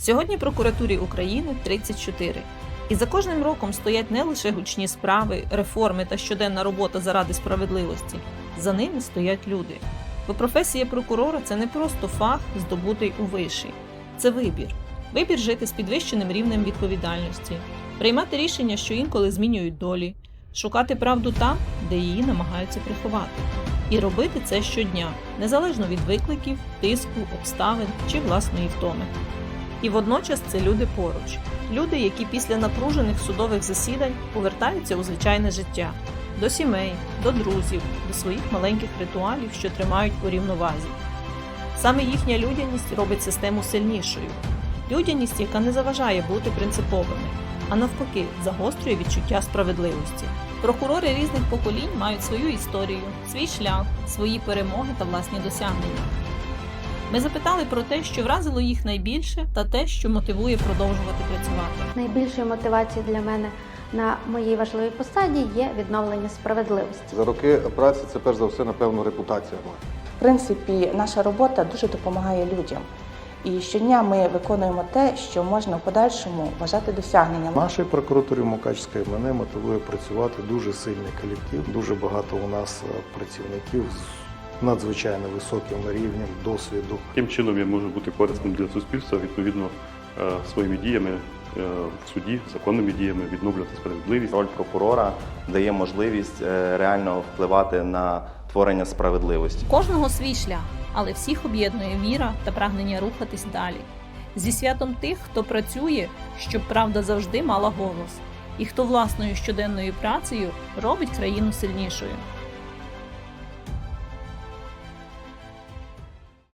Сьогодні прокуратурі України 34. І за кожним роком стоять не лише гучні справи, реформи та щоденна робота заради справедливості. За ними стоять люди. Бо професія прокурора це не просто фах, здобутий у виші. Це вибір. Вибір жити з підвищеним рівнем відповідальності, приймати рішення, що інколи змінюють долі, шукати правду там, де її намагаються приховати. І робити це щодня, незалежно від викликів, тиску, обставин чи власної втоми. І водночас це люди поруч, люди, які після напружених судових засідань повертаються у звичайне життя, до сімей, до друзів, до своїх маленьких ритуалів, що тримають у рівновазі. Саме їхня людяність робить систему сильнішою, людяність, яка не заважає бути принциповими, а навпаки, загострює відчуття справедливості. Прокурори різних поколінь мають свою історію, свій шлях, свої перемоги та власні досягнення. Ми запитали про те, що вразило їх найбільше, та те, що мотивує продовжувати працювати. Найбільшою мотивацією для мене на моїй важливій посаді є відновлення справедливості. За роки праці це перш за все, напевно, репутація моя. В принципі, наша робота дуже допомагає людям. І щодня ми виконуємо те, що можна в подальшому вважати досягненням. В нашій прокуратурі Мукачської мене мотивує працювати дуже сильний колектив. Дуже багато у нас е, працівників з надзвичайно високим рівнем досвіду. Яким чином я можу бути корисним для суспільства, відповідно е, своїми діями е, в суді, законними діями відновлювати справедливість. Роль прокурора дає можливість е, реально впливати на творення справедливості. Кожного свій шлях, але всіх об'єднує віра та прагнення рухатись далі. Зі святом тих, хто працює, щоб правда завжди мала голос, і хто власною щоденною працею робить країну сильнішою.